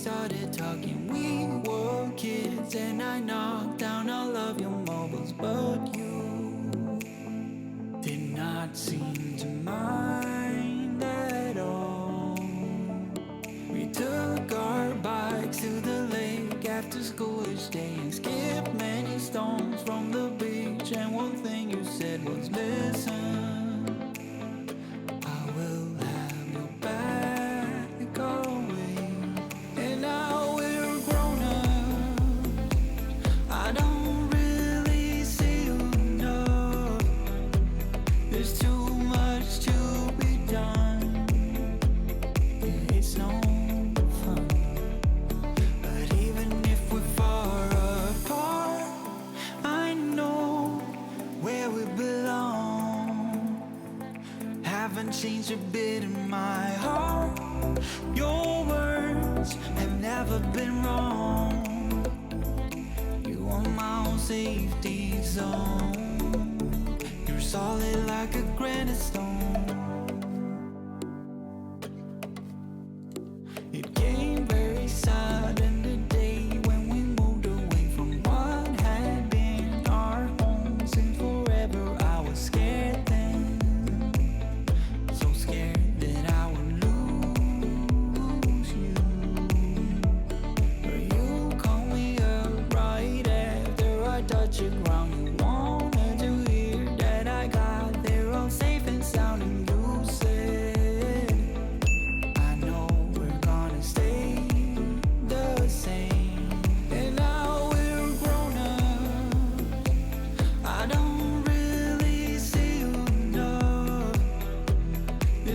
started talking, we were kids, and I knocked down all of your mobiles, but you did not seem to mind at all. We took our bikes to the lake after school each day and skipped many stones. haven't changed a bit in my heart. Your words have never been wrong. You are my own safety zone. You're solid like a granite stone.